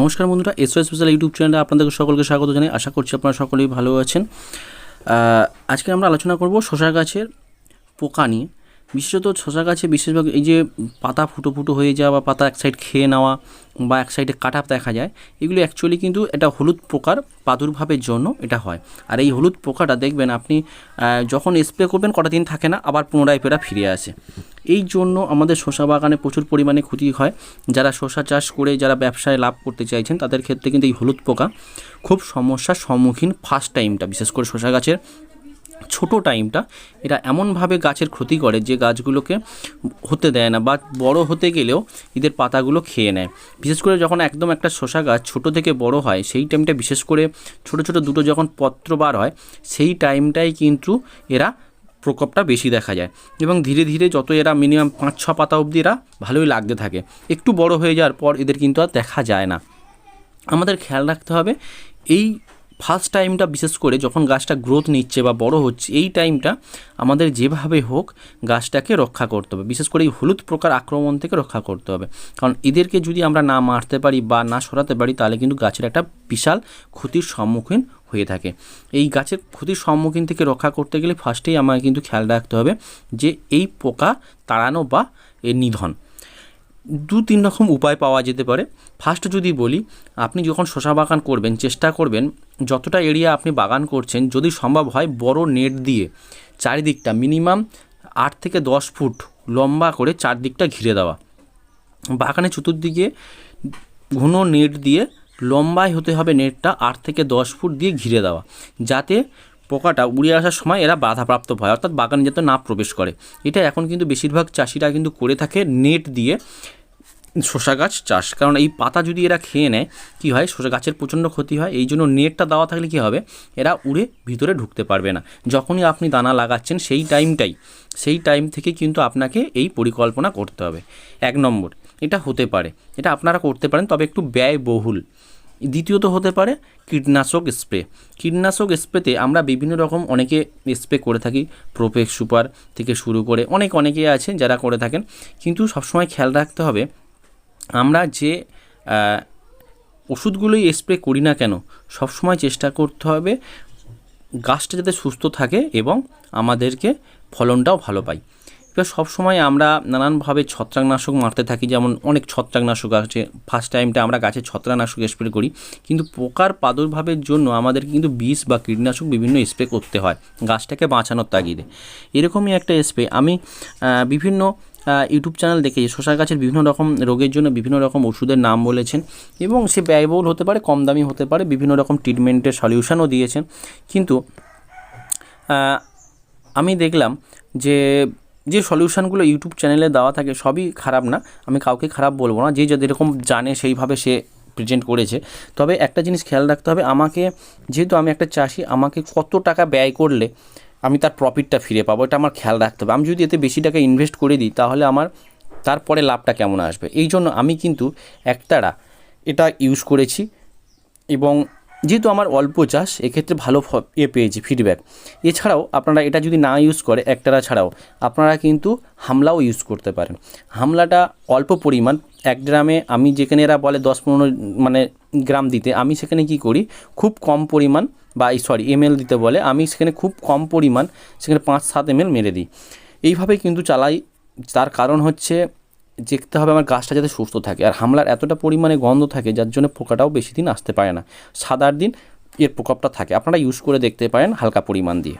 নমস্কার বন্ধুরা S O special YouTube চ্যানেলে আপনাদের সকলকে স্বাগত জানাই। আশা করছি আপনারা সকলেই ভালো আছেন। আজকে আমরা আলোচনা করব শশা গাছের পোকা নিয়ে। বিশেষত শশা গাছে বিশেষভাগ এই যে পাতা ফুটো ফুটো হয়ে যাওয়া বা পাতা এক সাইড খেয়ে নেওয়া বা এক সাইডে কাটা দেখা যায়, এগুলো অ্যাকচুয়ালি কিন্তু এটা হলুদ পোকার প্রাদুর্ভাবের জন্য এটা হয়। আর এই হলুদ পোকাটা দেখবেন আপনি যখন স্প্রে করবেন কটা দিন থাকে না, আবার পুনরায় ফেরা ফিরে আসে। এই জন্য আমাদের শশা বাগানে প্রচুর পরিমাণে ক্ষতি হয়। যারা শশা চাষ করে, যারা ব্যবসায় লাভ করতে চাইছেন, তাদের ক্ষেত্রে কিন্তু এই হলুদ পোকা খুব সমস্যার সম্মুখীন ফার্স্ট টাইমটা বিশেষ করে শশা গাছের। ছোট টাইমটা এরা এমনভাবে গাছের ক্ষতি করে যে গাছগুলোকে হতে দেয় না বা বড় হতে গেলেও এদের পাতাগুলো খেয়ে নেয়। বিশেষ করে যখন একদম একটা শশা গাছ ছোট থেকে বড় হয়, সেই টাইমটা বিশেষ করে ছোট ছোট দুটো যখন পত্র বার হয়, সেই টাইমটাই কিন্তু এরা প্রকোপটা বেশি দেখা যায় এবং ধীরে ধীরে যত এরা মিনিমাম পাঁচ ছ পাতা অবধি এরা ভালোই লাগতে থাকে। একটু বড় হয়ে যাওয়ার পর এদের কিন্তু আর দেখা যায় না। আমাদের খেয়াল রাখতে হবে এই ফার্স্ট টাইমটা বিশেষ করে যখন গাছটা গ্রোথ নিচ্ছে বা বড় হচ্ছে, এই টাইমটা আমাদের যেভাবে হোক গাছটাকে রক্ষা করতে হবে। বিশেষ করে এই হলুদ প্রকার আক্রমণ থেকে রক্ষা করতে হবে। কারণ এদেরকে যদি আমরা না মারতে পারি বা না সরাতে পারি, তাহলে কিন্তু গাছের একটা বিশাল ক্ষতির সম্মুখীন হয়ে থাকে। এই গাছের ক্ষতির সম্মুখীন থেকে রক্ষা করতে গেলে ফার্স্টেই আমাকে কিন্তু খেয়াল রাখতে হবে যে এই পোকা তাড়ানো বা এর নিধন। দু তিন রকম উপায় পাওয়া যেতে পারে। ফার্স্ট যদি বলি, আপনি যখন শশা বাগান করবেন, চেষ্টা করবেন যতটা এরিয়া আপনি বাগান করছেন, যদি সম্ভব হয় বড় নেট দিয়ে চারিদিকটা মিনিমাম আট থেকে দশ ফুট লম্বা করে চারদিকটা ঘিরে দেওয়া। বাগানের চতুর্দিকে ঘন নেট দিয়ে লম্বায় হতে হবে নেটটা আট থেকে দশ ফুট দিয়ে ঘিরে দেওয়া, যাতে পোকাটা উড়ে আসার সময় এরা বাধাপ্রাপ্ত হয়, অর্থাৎ বাগানে যাতে না প্রবেশ করে। এটা এখন কিন্তু বেশিরভাগ চাষিরা কিন্তু করে থাকে নেট দিয়ে। শশা গাছ চাষ। কারণ এই পাতা যদি এরা খেয়ে নেয়, কী হয়? শশা গাছের প্রচণ্ড ক্ষতি হয়। এই জন্য নেটটা দেওয়া থাকলে কী হবে? এরা উড়ে ভিতরে ঢুকতে পারবে না। যখনই আপনি দানা লাগাচ্ছেন, সেই টাইমটাই, সেই টাইম থেকে কিন্তু আপনাকে এই পরিকল্পনা করতে হবে। এক নম্বর, এটা হতে পারে। এটা আপনারা করতে পারেন, তবে একটু ব্যয়বহুল। দ্বিতীয়ত হতে পারে কীটনাশক স্প্রে। কীটনাশক স্প্রেতে আমরা বিভিন্ন রকম, অনেকে স্প্রে করে থাকি। প্রোপেক্স সুপার থেকে শুরু করে অনেক, অনেকে আছেন যারা করে থাকেন। কিন্তু সবসময় খেয়াল রাখতে হবে আমরা যে ওষুধগুলোই স্প্রে করি না কেন, সবসময় চেষ্টা করতে হবে গাছটা যাতে সুস্থ থাকে এবং আমাদেরকে ফলনটাও ভালো পাই এবার সবসময় আমরা নানানভাবে ছত্রাকনাশক মারতে থাকি, যেমন অনেক ছত্রাকনাশক আছে ফার্স্ট টাইমটা আমরা গাছে ছত্রাকনাশক স্প্রে করি। কিন্তু পোকার প্রাদুর্ভাবের জন্য আমাদের কিন্তু বিষ বা কীটনাশক বিভিন্ন স্প্রে করতে হয়, গাছটাকে বাঁচানোর তাগিদে। এরকমই একটা স্প্রে আমি বিভিন্ন ইউটিউব চ্যানেল দেখে শশা গাছের বিভিন্ন রকম রোগের জন্য বিভিন্ন রকম ওষুধের নাম বলেছেন এবং সে ব্যয়বহুল হতে পারে, কম দামি হতে পারে, বিভিন্ন রকম ট্রিটমেন্টের সলিউশনও দিয়েছেন। কিন্তু আমি দেখলাম যে যে সলিউশানগুলো ইউটিউব চ্যানেলে দেওয়া থাকে সবই খারাপ না, আমি কাউকে খারাপ বলব না, যে যেরকম জানে সেইভাবে সে প্রেজেন্ট করেছে। তবে একটা জিনিস খেয়াল রাখতে হবে, আমাকে, যেহেতু আমি একটা চাষি, আমাকে কত টাকা ব্যয় করলে আমি তার প্রফিটটা ফিরে পাবো, এটা আমার খেয়াল রাখতে হবে। আমি যদি এতে বেশি টাকা ইনভেস্ট করে দিই, তাহলে আমার তারপরে লাভটা কেমন আসবে? এই জন্য আমি কিন্তু একতারা এটা ইউজ করেছি এবং যেহেতু আমার অল্প চাষ, এক্ষেত্রে ভালো এ পেয়েছি ফিডব্যাক এছাড়াও আপনারা এটা যদি না ইউজ করে একটারা ছাড়াও, আপনারা কিন্তু হামলাও ইউজ করতে পারেন। হামলাটা অল্প পরিমাণ, এক গ্রামে আমি যেখানে এরা বলে দশ পনেরো মানে গ্রাম দিতে, আমি সেখানে কি করি, খুব কম পরিমাণ বা সরি এমএল দিতে বলে, আমি সেখানে খুব কম পরিমাণ সেখানে পাঁচ সাত এমএল মেরে দিই। এইভাবে কিন্তু চালাই, তার কারণ হচ্ছে দেখতে হবে আমার গাছটা যাতে সুস্থ থাকে। আর হামলার এতটা পরিমাণে গন্ধ থাকে, যার জন্য পোকাটাও বেশি দিন আসতে পারে না। সাত আট দিন এর প্রকোপটা থাকে। আপনারা ইউজ করে দেখতে পারেন হালকা পরিমাণ দিয়ে।